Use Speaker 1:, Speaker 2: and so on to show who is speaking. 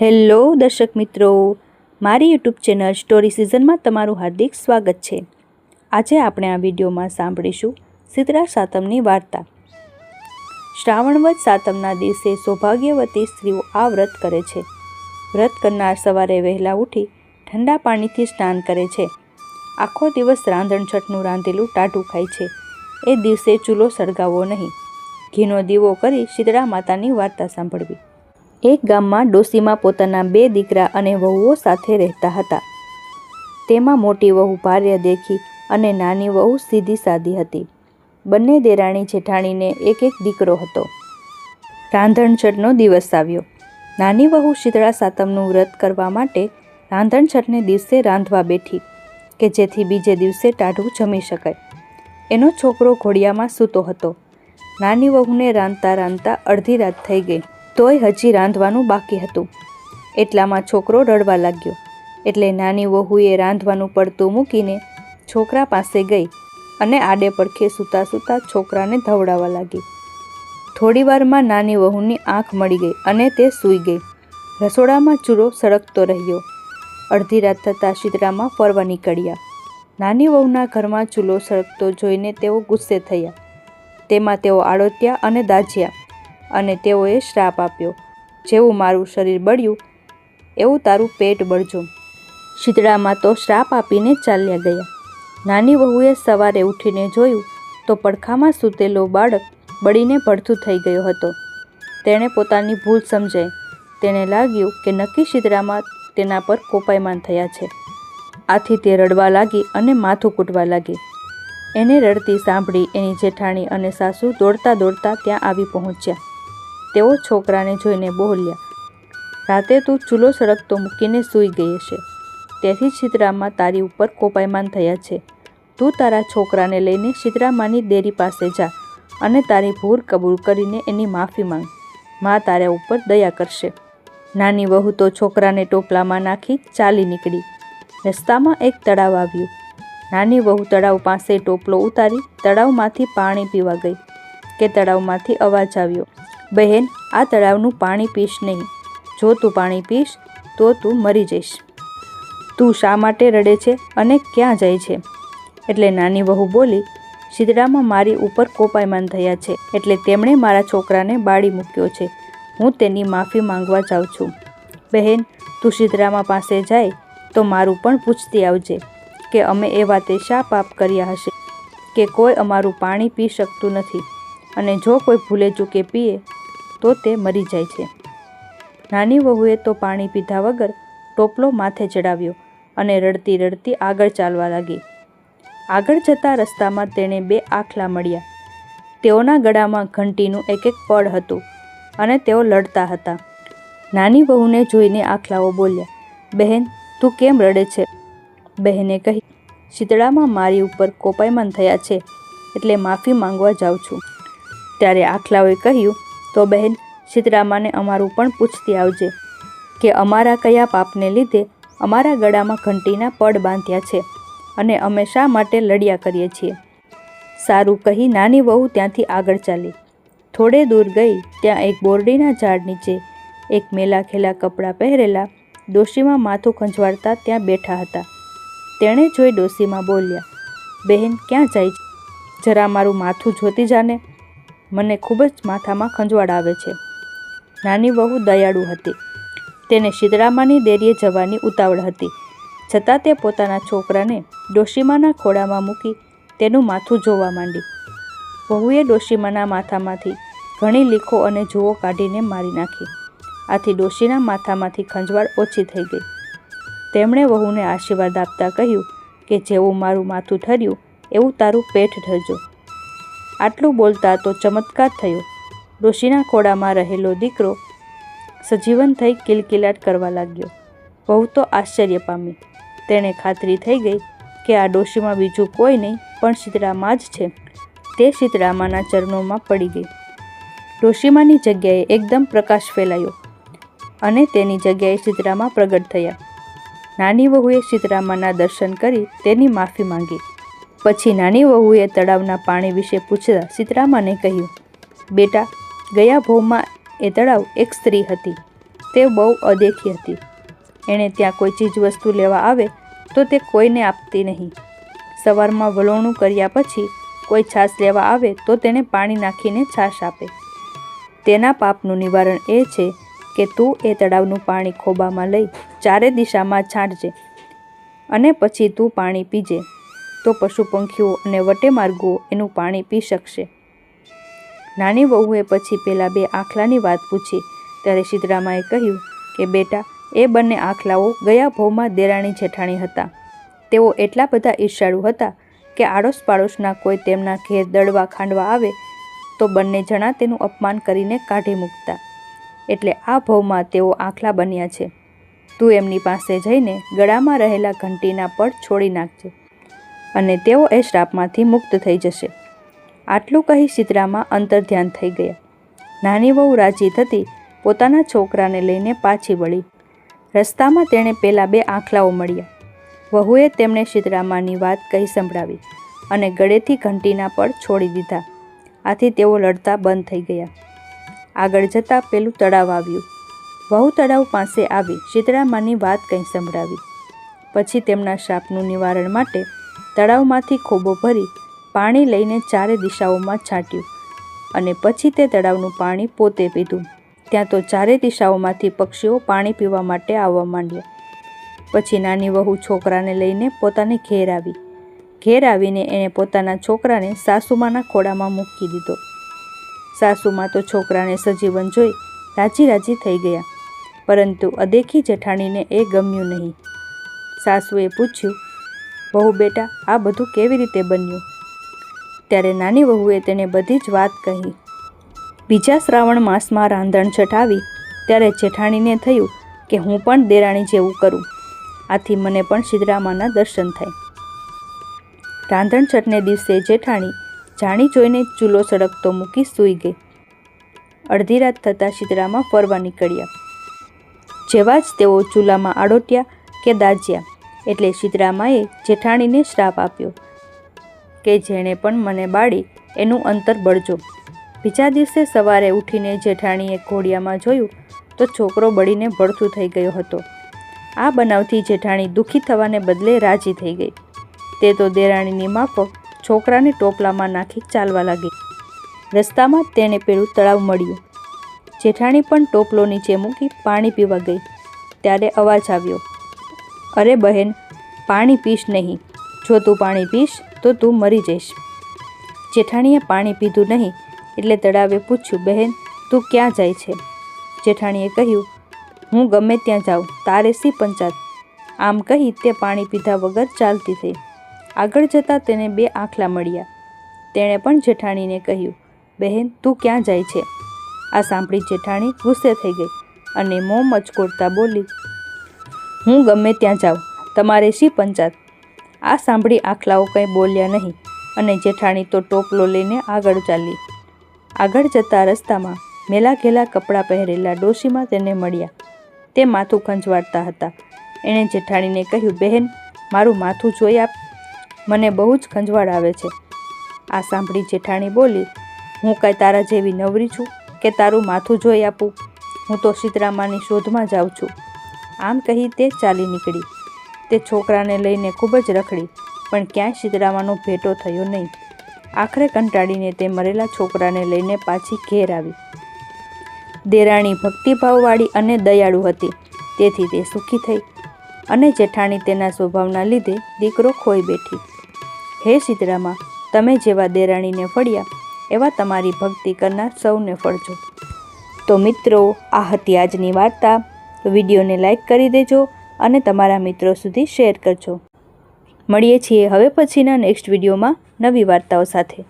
Speaker 1: Hello દર્શક મિત્રો, મારી યુટ્યુબ ચેનલ સ્ટોરી સિઝનમાં તમારું હાર્દિક સ્વાગત છે. આજે આપણે આ વિડીયોમાં સાંભળીશું શીતળા સાતમની વાર્તા. શ્રાવણવદ સાતમના દિવસે સૌભાગ્યવતી સ્ત્રીઓ આ વ્રત કરે છે. વ્રત કરનાર સવારે વહેલા ઉઠી ઠંડા પાણીથી સ્નાન કરે છે. આખો દિવસ રાંધણછટનું રાંધેલું ટાઢું ખાય છે. એ દિવસે ચૂલો સળગાવવો નહીં. ઘીનો દીવો કરી શીતળા માતાની વાર્તા સાંભળવી. એક ગામમાં ડોસીમાં પોતાના બે દીકરા અને વહુઓ સાથે રહેતા હતા. તેમાં મોટી વહુ ભાર્ય દેખી અને નાની વહુ સીધી સાદી હતી. બંને દેરાણી જેઠાણીને એક એક દીકરો હતો. રાંધણછટનો દિવસ આવ્યો. નાની વહુ શીતળા સાતમનું વ્રત કરવા માટે રાંધણછટને દિવસે રાંધવા બેઠી, કે જેથી બીજે દિવસે ટાઢું જમી શકાય. એનો છોકરો ઘોડિયામાં સૂતો હતો. નાની વહુને રાંધતા રાંધતા અડધી રાત થઈ ગઈ. તોય હજી રાંધવાનું બાકી હતું. એટલામાં છોકરો રડવા લાગ્યો. એટલે નાની વહુએ રાંધવાનું પડતું મૂકીને છોકરા પાસે ગઈ અને આડે પડખે સૂતા સૂતા છોકરાને ધવડાવવા લાગી. થોડી વારમાં નાની વહુની આંખ મળી ગઈ અને તે સૂઈ ગઈ. રસોડામાં ચૂરો સળગતો રહ્યો. અડધી રાત થતાં શીતળામાં ફરવા નીકળ્યા. નાની વહુના ઘરમાં ચૂલો સળગતો જોઈને તેઓ ગુસ્સે થયા. તેમાં તેઓ આળોત્યા અને દાજ્યા. અને તેઓએ શ્રાપ આપ્યો. જેવું મારું શરીર બળ્યું, એવું તારું પેટ બળજો. શીતળામાં તો શ્રાપ આપીને ચાલ્યા ગયા. નાની વહુએ સવારે ઉઠીને જોયું તો પડખામાં સૂતેલો બાળક બળીને ભડથું થઈ ગયો હતો. તેણે પોતાની ભૂલ સમજાઈ. તેને લાગ્યું કે નક્કી શીતળામાં તેના પર કોપાયમાન થયા છે. આથી તે રડવા લાગી અને માથું કૂટવા લાગી. એને રડતી સાંભળી એની જેઠાણી અને સાસુ દોડતા દોડતા ત્યાં આવી પહોંચ્યા. તેઓ છોકરાને જોઈને બોલ્યા, રાતે તું ચૂલો સળગતો મૂકીને સૂઈ ગઈ હશે. તેથી શીતળામાં તારી ઉપર કોપાયમાન થયા છે. તું તારા છોકરાને લઈને છિદ્રામાની દેરી પાસે જા અને તારી ભૂલ કબૂલ કરીને એની માફી માંગ. મા તારા ઉપર દયા કરશે. નાની વહુ તો છોકરાને ટોપલામાં નાખી ચાલી નીકળી. રસ્તામાં એક તળાવ આવ્યું. નાની વહુ તળાવ પાસે ટોપલો ઉતારી તળાવમાંથી પાણી પીવા ગઈ, કે તળાવમાંથી અવાજ આવ્યો. બહેન, આ તળાવનું પાણી પીશ નહીં. જો તું પાણી પીશ, તો તું મરી જઈશ. તું શા માટે રડે છે અને ક્યાં જાય છે? એટલે નાની વહુ બોલી શીતળામાં મારી ઉપર કોપાયમાન થયા છે, એટલે તેમણે મારા છોકરાને બાળી મૂક્યો છે. હું તેની માફી માંગવા જાઉં છું. બહેન, તું શીતળામાં પાસે જાય, તો મારું પણ પૂછતી આવજે કે અમે એ વાતે શા પાપ કર્યા હશે? કે કોઈ અમારું પાણી પી શકતું નથી. અને જો કોઈ ભૂલે ચૂકે પીએ તો તે મરી જાય છે. નાની વહુએ તો પાણી પીધા વગર ટોપલો માથે ચડાવ્યો અને રડતી રડતી આગળ ચાલવા લાગી. આગળ જતા રસ્તામાં તેણે બે આખલા મળ્યા. તેઓના ગળામાં ઘંટીનું એક એક પડ હતું અને તેઓ લડતા હતા. નાની વહુને જોઈને આખલાઓ બોલ્યા, બહેન, તું કેમ રડે છે? બહેને કહી, શીતળામાં મારી ઉપર કોપાયમાન થયા છે, એટલે માફી માંગવા જાઉં છું. ત્યારે આખલાઓએ કહ્યું તો બહેન સીતરામાને અમારું પણ પૂછતી આવજે કે અમારા કયા પાપને લીધે અમારા ગળામાં ઘંટીના પડ બાંધ્યા છે અને અમે શા માટે લડ્યા કરીએ છીએ? સારું કહી નાની વહુ ત્યાંથી આગળ ચાલી. થોડે દૂર ગઈ, ત્યાં એક બોરડીના ઝાડ નીચે એક મેલા ખેલા કપડાં પહેરેલા ડોશીમાં માથું ખંજવાળતા ત્યાં બેઠા હતા. તેણે જોઈ ડોશીમાં બોલ્યા, બહેન, ક્યાં જાય જરા મારું માથું જોતી જાને. મને ખૂબ જ માથામાં ખંજવાળ આવે છે. નાની વહુ દયાળુ હતી. તેને શીતળામાની દેરીએ જવાની ઉતાવળ હતી. છતાં તે પોતાના છોકરાને ડોશીમાના ખોળામાં મૂકી તેનું માથું જોવા માંડી. વહુએ ડોશીમાના માથામાંથી ઘણી લીખો અને જુઓ કાઢીને મારી નાખી. આથી ડોશીના માથામાંથી ખંજવાળ ઓછી થઈ ગઈ. તેમણે વહુને આશીર્વાદ આપતા કહ્યું કે જેવું મારું માથું ઠર્યું, એવું તારું પેટ ઠરજો આટલું બોલતા તો ચમત્કાર થયો. ડોશીના ખોળામાં રહેલો દીકરો સજીવન થઈ કિલકિલાટ કરવા લાગ્યો. બહુ તો આશ્ચર્ય પામી. તેણે ખાતરી થઈ ગઈ કે આ ડોશીમાં બીજું કોઈ નહીં, પણ શીતળામાં જ છે. તે શીતળામાના ચરણોમાં પડી ગઈ. ડોશીમાની જગ્યાએ એકદમ પ્રકાશ ફેલાયો અને તેની જગ્યાએ શીતળામાં પ્રગટ થયા. નાની વહુએ શીતળામાના દર્શન કરી તેની માફી માંગી. પછી નાની વહુએ તળાવના પાણી વિશે પૂછતા સીતરામાને કહ્યું, બેટા, ગયા ભોમાં એ તળાવ એક સ્ત્રી હતી. તે બહુ અદેખી હતી. એણે ત્યાં કોઈ ચીજવસ્તુ લેવા આવે તો તે કોઈને આપતી નહીં. સવારમાં વલોણું કર્યા પછી કોઈ છાશ લેવા આવે તો તેને પાણી નાખીને છાશ આપે. તેના પાપનું નિવારણ એ છે કે તું એ તળાવનું પાણી ખોબામાં લઈ ચારે દિશામાં છાંટજે અને પછી તું પાણી પીજે. તો પશુ પંખીઓ અને વટે માર્ગો એનું પાણી પી શકશે. નાની વહુએ પછી પેલા બે આખલાની વાત પૂછી. ત્યારે સિદ્ધરામાએ કહ્યું કે, બેટા, એ બંને આખલાઓ ગયા ભવમાં દેરાણી જેઠાણી હતા. તેઓ એટલા બધા ઈર્ષાળુ હતા કે આડોશ પાડોશના કોઈ તેમના ઘેર દળવા ખાંડવા આવે તો બંને જણા તેનું અપમાન કરીને કાઢી મૂકતા. એટલે આ ભવમાં તેઓ આખલા બન્યા છે. તું એમની પાસે જઈને ગળામાં રહેલા ઘંટીના પડ છોડી નાખજે. અને તેઓ એ શ્રાપમાંથી મુક્ત થઈ જશે. આટલું કહી સીતરામાં અંતર્ધ્યાન થઈ ગયા. નાની વહુ રાજી થતી પોતાના છોકરાને લઈને પાછી વળી. રસ્તામાં તેણે પેલા બે આંખલાઓ મળ્યા. વહુએ તેમણે સીતરામાની વાત કહી સંભળાવી અને ગળેથી ઘંટીના પર છોડી દીધા. આથી તેઓ લડતા બંધ થઈ ગયા. આગળ જતાં પેલું તળાવ આવ્યું. વહુ તળાવ પાસે આવી સીતરામાની વાત કંઈ સંભળાવી. પછી તેમના શાપનું નિવારણ માટે તળાવમાંથી ખોબો ભરી પાણી લઈને ચારે દિશાઓમાં છાંટ્યું અને પછી તે તળાવનું પાણી પોતે પીધું. ત્યાં તો ચારે દિશાઓમાંથી પક્ષીઓ પાણી પીવા માટે આવવા માંડ્યા. પછી નાની વહુ છોકરાને લઈને પોતાને ઘેર આવી. ઘેર આવીને એણે પોતાના છોકરાને સાસુમાના ખોળામાં મૂકી દીધો. સાસુમાં તો છોકરાને સજીવન જોઈ રાજી રાજી થઈ ગયા, પરંતુ અદેખી જેઠાણીને એ ગમ્યું નહીં. સાસુએ પૂછ્યું વહુ બેટા, આ બધું કેવી રીતે બન્યું? ત્યારે નાની વહુએ તેને બધી જ વાત કહી. બીજા શ્રાવણ માસમાં રાંધણ આવી ત્યારે જેઠાણીને થયું કે હું પણ દેરાણી જેવું કરું. આથી મને પણ સિદ્ધરામાના દર્શન થાય. રાંધણછટને દિવસે જેઠાણી જાણી જોઈને ચૂલો સળગતો મૂકી સૂઈ ગઈ. અડધી રાત થતાં શીતળામાં ફરવા નીકળ્યા. જેવા જ તેઓ ચૂલામાં આડોટ્યા કે દાજ્યા. એટલે શીતળામાએ જેઠાણીને શ્રાપ આપ્યો કે જેણે પણ મને બાળી, એનું અંતર બળજો. બીજા દિવસે સવારે ઉઠીને જેઠાણીએ ઘોડિયામાં જોયું તો છોકરો બળીને ભડથું થઈ ગયો હતો. આ બનાવથી જેઠાણી દુઃખી થવાને બદલે રાજી થઈ ગઈ. તે તો દેરાણીની માફક છોકરાને ટોપલામાં નાખી ચાલવા લાગી. રસ્તામાં તેણે પેલું તળાવ મળ્યું. જેઠાણી પણ ટોપલો નીચે મૂકી પાણી પીવા ગઈ. ત્યારે અવાજ આવ્યો. અરે બહેન, પાણી પીશ નહીં. જો તું પાણી પીશ, તો તું મરી જઈશ. જેઠાણીએ પાણી પીધું નહીં એટલે તળાવે પૂછ્યું, બહેન, તું ક્યાં જાય છે? જેઠાણીએ કહ્યું, હું ગમે ત્યાં જાઉં, તારે સી પંચાત આમ કહી તે પાણી પીધા વગર ચાલતી થઈ. આગળ જતાં તેને બે આંખલા મળ્યા. તેણે પણ જેઠાણીને કહ્યું, બહેન, તું ક્યાં જાય છે? આ સાંભળી જેઠાણી ગુસ્સે થઈ ગઈ અને મોં મચકોડતા બોલી હું ગમે ત્યાં જાઉં, તમારે શી પંચાત? આ સાંભળી આખલાઓ કંઈ બોલ્યા નહીં અને જેઠાણી તો ટોપલો લઈને આગળ ચાલી. આગળ જતા રસ્તામાં મેલા ઘેલા કપડાં પહેરેલા ડોશીમાં તેને મળ્યા. તે માથું ખંજવાળતા હતા. એણે જેઠાણીને કહ્યું, બહેન, મારું માથું જોઈ આપ. મને બહુ જ ખંજવાળ આવે છે. આ સાંભળી જેઠાણી બોલી, હું કાંઈ તારા જેવી નવરી છું કે તારું માથું જોઈ આપું? હું તો સીતરામાની શોધમાં જાઉં છું. આમ કહી તે ચાલી નીકળી. તે છોકરાને લઈને ખૂબ જ રખડી, પણ ક્યાંય સીતરામાનો ભેટો થયો નહીં. આખરે કંટાળીને તે મરેલા છોકરાને લઈને પાછી ઘેર આવી. દેરાણી ભક્તિભાવવાળી અને દયાળુ હતી, તેથી તે સુખી થઈ અને જેઠાણી તેના સ્વભાવના લીધે દીકરો ખોઈ બેઠી. હે સીતરામા તમે જેવા દેરાણીને ફળ્યા, એવા તમારી ભક્તિ કરનાર સૌને ફળજો. તો મિત્રો, આ હતી આજની વાર્તા. વિડીયોને લાઇક કરી દેજો અને તમારા મિત્રો સુધી શેર કરજો. મળીએ છીએ હવે પછીના નેક્સ્ટ વિડીયોમાં નવી વાર્તાઓ સાથે.